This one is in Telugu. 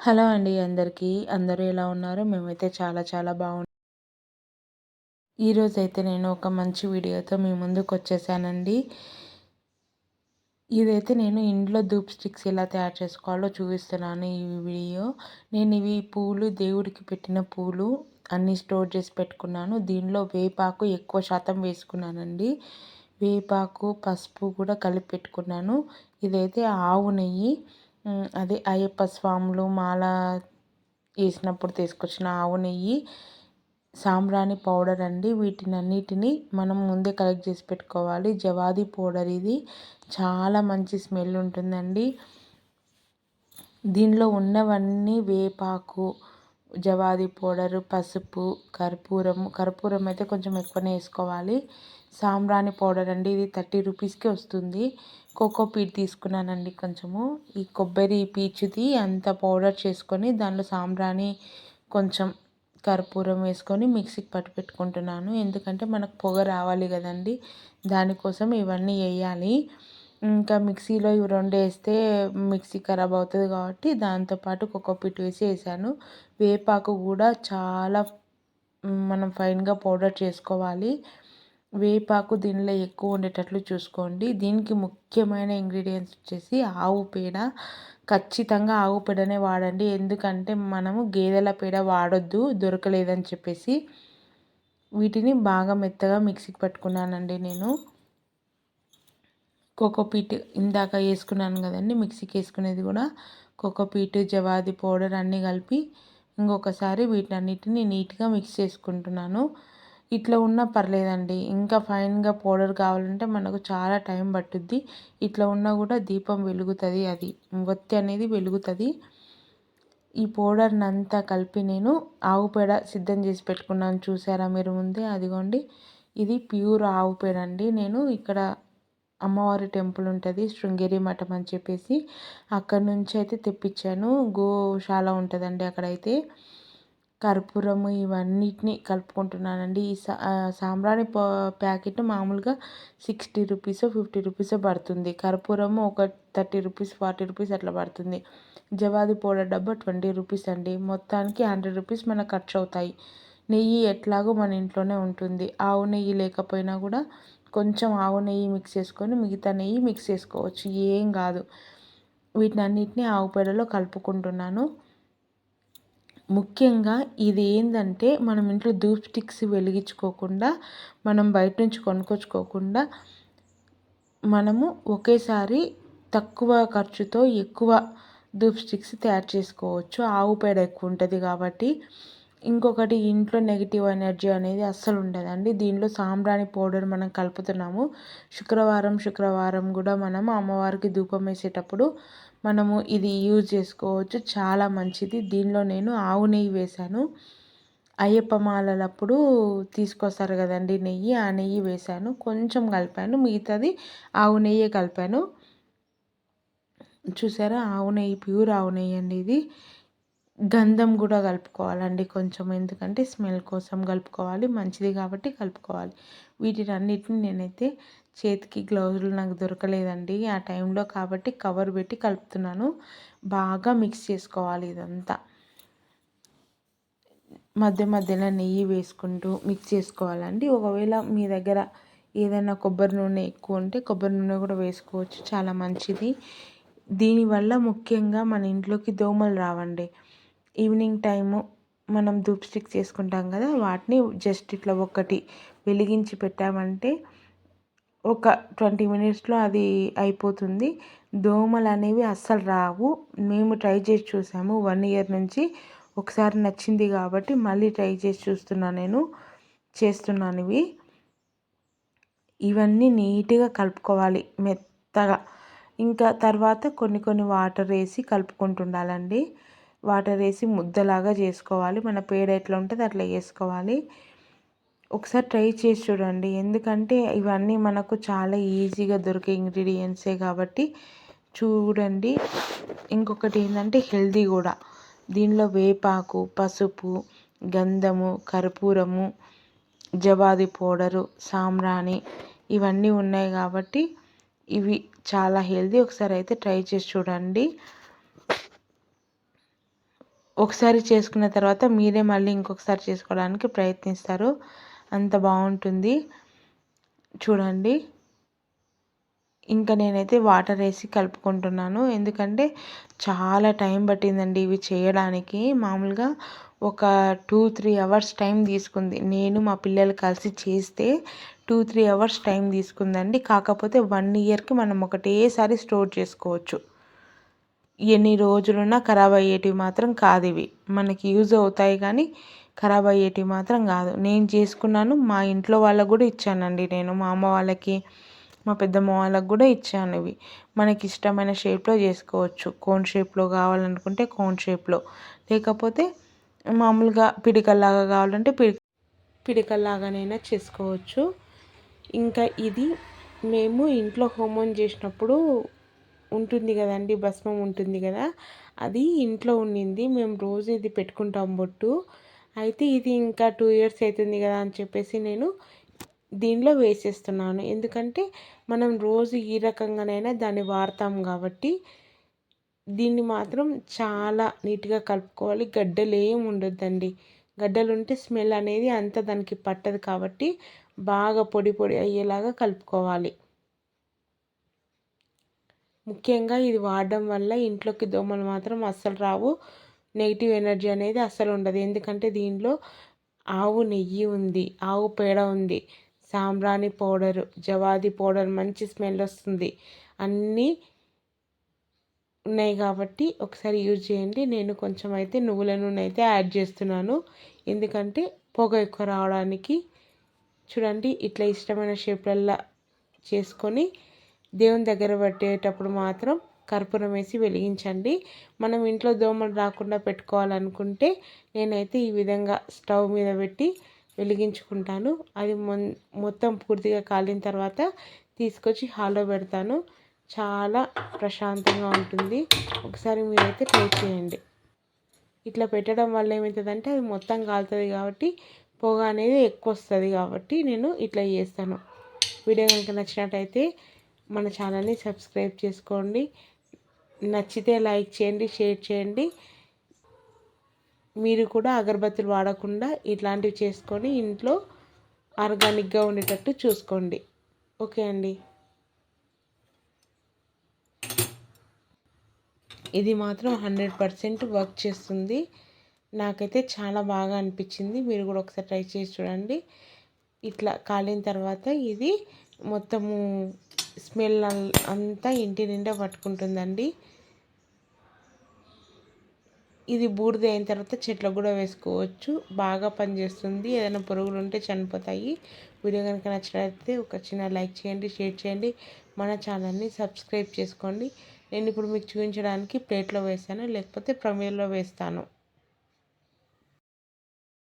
హలో అండి అందరికీ. అందరూ ఎలా ఉన్నారు? మేమైతే చాలా చాలా బాగున్నాం ఈరోజైతే నేను ఒక మంచి వీడియోతో మీ ముందుకు వచ్చేసానండి ఇదైతే నేను ఇంట్లో ధూప్ స్టిక్స్ ఎలా తయారు చేసుకోవాలో చూపిస్తున్నాను ఈ వీడియో. నేను ఇవి పూలు దేవుడికి పెట్టిన పూలు అన్నీ స్టోర్ చేసి పెట్టుకున్నాను. దీనిలో వేపాకు ఎక్కువ శాతం వేసుకున్నానండి. వేపాకు పసుపు కూడా కలిపి పెట్టుకున్నాను. ఇదైతే ఆవు నెయ్యి. అదే అయ్యప్ప స్వాములు మాల వేసినప్పుడు తీసుకొచ్చిన ఆవు నెయ్యి సాంబ్రాణి పౌడర్ అండి. వీటిని అన్నిటిని మనం ముందే కలెక్ట్ చేసి పెట్టుకోవాలి. జవాది పౌడర్ ఇది. చాలా మంచి స్మెల్ ఉంటుందండి. దీనిలో ఉన్నవన్నీ వేపాకు జవాది పౌడరు పసుపు కర్పూరము కర్పూరం అయితే కొంచెం ఎక్కువనే వేసుకోవాలి. సాంబ్రాణి పౌడర్ అండి. ఇది థర్టీ రూపీస్కి వస్తుంది. కోకో పీట్ తీసుకున్నానండి కొంచెము. ఈ కొబ్బరి పీచుది అంత పౌడర్ చేసుకొని దానిలో సాంబ్రాణి కొంచెం కర్పూరం వేసుకొని మిక్సీకి పట్టు పెట్టుకుంటున్నాను. ఎందుకంటే మనకు పొగ రావాలి కదండి. దానికోసం ఇవన్నీ వేయాలి. ఇంకా మిక్సీలో ఇవి రెండు వేస్తే మిక్సీ ఖరాబ్ అవుతుంది కాబట్టి దాంతోపాటు కోకోపీట్ వేసి వేసాను. వేపాకు కూడా చాలా మనం ఫైన్గా పౌడర్ చేసుకోవాలి. వేపాకు దీనిలో ఎక్కువ ఉండేటట్లు చూసుకోండి. దీనికి ముఖ్యమైన ఇంగ్రీడియంట్స్ వచ్చేసి ఆవు పేడ. ఖచ్చితంగా ఆవు పేడనే వాడండి. ఎందుకంటే మనము గేదెల పేడ వాడొద్దు దొరకలేదని చెప్పేసి వీటిని బాగా మెత్తగా మిక్సీకి పట్టుకున్నానండి నేను. కోకోపీట్ ఇందాక వేసుకున్నాను కదండి మిక్సీకి వేసుకునేది కూడా కోకోపీట్ జవాది పౌడర్ అన్నీ కలిపి ఇంకొకసారి వీటన్నిటిని నీట్గా మిక్స్ చేసుకుంటున్నాను. ఇట్లా ఉన్నా పర్లేదండి. ఇంకా ఫైన్గా పౌడర్ కావాలంటే మనకు చాలా టైం పట్టుద్ది. ఇట్లా ఉన్నా కూడా దీపం వెలుగుతుంది అది. ఒత్తి అనేది వెలుగుతుంది. ఈ పౌడర్ని అంతా కలిపి నేను ఆవు పేడ సిద్ధం చేసి పెట్టుకున్నాను. చూసారా మీరు ముందే? అదిగోండి. ఇది ప్యూర్ ఆవు పేడ అండి నేను ఇక్కడ అమ్మవారి టెంపుల్ ఉంటుంది శృంగేరి మఠం అని చెప్పేసి అక్కడ నుంచి అయితే తెప్పించాను. గోశాల ఉంటుందండి అక్కడైతే. కర్పూరము ఇవన్నిటిని కలుపుకుంటున్నానండి. ఈ సాంబ్రాణి ప్యాకెట్ మామూలుగా సిక్స్టీ రూపీస్ ఫిఫ్టీ రూపీస్ పడుతుంది. కర్పూరము ఒక థర్టీ రూపీస్ ఫార్టీ రూపీస్ అట్లా పడుతుంది. జవాది పౌడర్ డబ్బా ట్వంటీ రూపీస్ అండి. మొత్తానికి హండ్రెడ్ రూపీస్ మనకు ఖర్చు అవుతాయి నెయ్యి ఎట్లాగో మన ఇంట్లోనే ఉంటుంది. ఆవు నెయ్యి లేకపోయినా కూడా కొంచెం ఆవు నెయ్యి మిక్స్ చేసుకొని మిగతా నెయ్యి మిక్స్ చేసుకోవచ్చు. ఏం కాదు. వీటిని అన్నిటిని ఆవు పేడలో కలుపుకుంటున్నాను. ముఖ్యంగా ఇది ఏంటంటే మనం ఇంట్లో ధూప్ స్టిక్స్ వెలిగించుకోకుండా మనం బయట నుంచి కొనుక్కొచ్చుకోకుండా మనము ఒకేసారి తక్కువ ఖర్చుతో ఎక్కువ ధూప్ స్టిక్స్ తయారు చేసుకోవచ్చు. ఆవు పేడ ఎక్కువ ఉంటుంది కాబట్టి. ఇంకొకటి ఇంట్లో నెగిటివ్ ఎనర్జీ అనేది అస్సలు ఉండదండి. దీనిలో సాంబ్రాణి పౌడర్ మనం కలుపుతున్నాము. శుక్రవారం శుక్రవారం కూడా మనం అమ్మవారికి ధూపం వేసేటప్పుడు మనము ఇది యూజ్ చేసుకోవచ్చు. చాలా మంచిది. దీనిలో నేను ఆవు నెయ్యి వేశాను. అయ్యప్ప మాలలప్పుడు తీసుకొస్తారు కదండి నెయ్యి. ఆ నెయ్యి వేశాను. కొంచెం కలిపాను. మిగతాది ఆవు నెయ్యి కలిపాను. చూసారా? ఆవు నెయ్యి ప్యూర్ ఆవు నెయ్యి అండి ఇది. గంధం కూడా కలుపుకోవాలండి కొంచెం. ఎందుకంటే స్మెల్ కోసం కలుపుకోవాలి మంచిది కాబట్టి కలుపుకోవాలి. వీటిని అన్నిటిని నేనైతే చేతికి గ్లౌజులు నాకు దొరకలేదండి ఆ టైంలో కాబట్టి కవర్ పెట్టి కలుపుతున్నాను. బాగా మిక్స్ చేసుకోవాలి ఇదంతా. మధ్య మధ్యలో నెయ్యి వేసుకుంటూ మిక్స్ చేసుకోవాలండి. ఒకవేళ మీ దగ్గర ఏదైనా కొబ్బరి నూనె ఎక్కువ ఉంటే కొబ్బరి నూనె కూడా వేసుకోవచ్చు. చాలా మంచిది. దీనివల్ల ముఖ్యంగా మన ఇంట్లోకి దోమలు రావండి. ఈవినింగ్ టైము మనం ధూప్ స్టిక్ చేసుకుంటాం కదా వాటిని జస్ట్ ఇట్లా ఒకటి వెలిగించి పెట్టామంటే ఒక ట్వంటీ మినిట్స్లో అది అయిపోతుంది. దోమలు అనేవి అస్సలు రావు. మేము ట్రై చేసి చూసాము. వన్ ఇయర్ నుంచి ఒకసారి నచ్చింది కాబట్టి మళ్ళీ ట్రై చేసి చూస్తున్నా నేను చేస్తున్నాను ఇవి. ఇవన్నీ నీట్గా కలుపుకోవాలి మెత్తగా. ఇంకా తర్వాత కొన్ని కొన్ని వాటర్ వేసి కలుపుకుంటుండాలండి. వాటర్ వేసి ముద్దలాగా చేసుకోవాలి. మన పేడ ఎట్లా ఉంటుంది అట్లా చేసుకోవాలి. ఒకసారి ట్రై చేసి చూడండి. ఎందుకంటే ఇవన్నీ మనకు చాలా ఈజీగా దొరికే ఇంగ్రీడియంట్సే కాబట్టి చూడండి. ఇంకొకటి ఏంటంటే హెల్దీ కూడా. దీనిలో వేపాకు పసుపు గంధము కర్పూరము జవాది పౌడరు సాంబ్రాణి ఇవన్నీ ఉన్నాయి కాబట్టి ఇవి చాలా హెల్దీ. ఒకసారి అయితే ట్రై చేసి చూడండి. ఒకసారి చేసుకున్న తర్వాత మీరే మళ్ళీ ఇంకొకసారి చేసుకోవడానికి ప్రయత్నిస్తారు. అంత బాగుంటుంది. చూడండి. ఇంకా నేనైతే వాటర్ వేసి కలుపుకుంటున్నాను. ఎందుకంటే చాలా టైం పట్టిందండి ఇవి చేయడానికి. మామూలుగా ఒక టూ త్రీ అవర్స్ టైం తీసుకుంది. నేను మా పిల్లలు కలిసి చేస్తే టూ త్రీ అవర్స్ టైం తీసుకుందండి. కాకపోతే వన్ ఇయర్కి మనం ఒకటేసారి స్టోర్ చేసుకోవచ్చు. ఎన్ని రోజులున్నా ఖరాబ్ అయ్యేటివి మాత్రం కాదు ఇవి మనకి యూజ్ అవుతాయి కానీ ఖరాబ్ అయ్యేటివి మాత్రం కాదు. నేను చేసుకున్నాను మా ఇంట్లో వాళ్ళకు కూడా ఇచ్చానండి నేను. మా అమ్మ వాళ్ళకి మా పెద్దమ్మ వాళ్ళకి కూడా ఇచ్చాను ఇవి. మనకి ఇష్టమైన షేప్లో చేసుకోవచ్చు. కోన్ షేప్లో కావాలనుకుంటే కోన్ షేప్లో. లేకపోతే మామూలుగా పిడికల్లాగా కావాలంటే పిడి పిడికల్లాగానైనా చేసుకోవచ్చు. ఇంకా ఇది మేము ఇంట్లో హోమం చేసినప్పుడు ఉంటుంది కదండి భస్మం ఉంటుంది కదా. అది ఇంట్లో ఉండింది. మేము రోజు ఇది పెట్టుకుంటాం బొట్టు. అయితే ఇది ఇంకా టూ ఇయర్స్ అవుతుంది కదా అని చెప్పేసి నేను దీనిలో వేసేస్తున్నాను. ఎందుకంటే మనం రోజు ఈ రకంగానైనా దాన్ని వాడతాం కాబట్టి దీన్ని మాత్రం చాలా నీట్గా కలుపుకోవాలి. గడ్డలు ఏమి ఉండొద్దండి. గడ్డలు ఉంటే స్మెల్ అనేది అంత దానికి పట్టదు కాబట్టి బాగా పొడి పొడి అయ్యేలాగా కలుపుకోవాలి. ముఖ్యంగా ఇది వాడడం వల్ల ఇంట్లోకి దోమలు మాత్రం అస్సలు రావు. నెగిటివ్ ఎనర్జీ అనేది అస్సలు ఉండదు. ఎందుకంటే దీనిలో ఆవు నెయ్యి ఉంది ఆవు పేడ ఉంది సాంబ్రాణి పౌడరు జవాది పౌడర్ మంచి స్మెల్ వస్తుంది. అన్నీ ఉన్నాయి కాబట్టి ఒకసారి యూజ్ చేయండి. నేను కొంచెం అయితే నువ్వుల నూనె అయితే యాడ్ చేస్తున్నాను. ఎందుకంటే పొగ ఎక్కువ రావడానికి చూడండి ఇట్లా ఇష్టమైన షేప్లల్లా చేసుకొని దేవుని దగ్గర పెట్టేటప్పుడు మాత్రం కర్పూరం వేసి వెలిగించండి. మనం ఇంట్లో దోమలు రాకుండా పెట్టుకోవాలనుకుంటే నేనైతే ఈ విధంగా స్టవ్ మీద పెట్టి వెలిగించుకుంటాను. అది మొత్తం పూర్తిగా కాలిన తర్వాత తీసుకొచ్చి హాల్లో పెడతాను. చాలా ప్రశాంతంగా ఉంటుంది. ఒకసారి మీరైతే ట్రై చేయండి. ఇట్లా పెట్టడం వల్ల ఏమవుతుందంటే అది మొత్తం కాలుతుంది కాబట్టి పొగ అనేది ఎక్కువ వస్తుంది కాబట్టి నేను ఇట్లా చేస్తాను. వీడియో కనుక నచ్చినట్టయితే మన ఛానల్ని సబ్స్క్రైబ్ చేసుకోండి. నచ్చితే లైక్ చేయండి షేర్ చేయండి. మీరు కూడా అగరబత్తులు వాడకుండా ఇట్లాంటివి చేసుకొని ఇంట్లో ఆర్గానిక్గా ఉండేటట్టు చూసుకోండి. ఓకే అండి. ఇది మాత్రం హండ్రెడ్ పర్సెంట్ వర్క్ చేస్తుంది. నాకైతే చాలా బాగా అనిపించింది. మీరు కూడా ఒకసారి ట్రై చేసి చూడండి. ఇట్లా కాలిన తర్వాత ఇది మొత్తము స్మెల్ అంతా ఇంటి నిండా పట్టుకుంటుందండి. ఇది బూడిద అయిన తర్వాత చెట్లకు కూడా వేసుకోవచ్చు. బాగా పనిచేస్తుంది. ఏదైనా పురుగులు ఉంటే చనిపోతాయి. వీడియో కనుక నచ్చినట్లయితే ఒక చిన్న లైక్ చేయండి షేర్ చేయండి. మన ఛానల్ని సబ్స్క్రైబ్ చేసుకోండి. నేను ఇప్పుడు మీకు చూపించడానికి ప్లేట్లో వేస్తాను లేకపోతే ప్రమేయంలో వేస్తాను.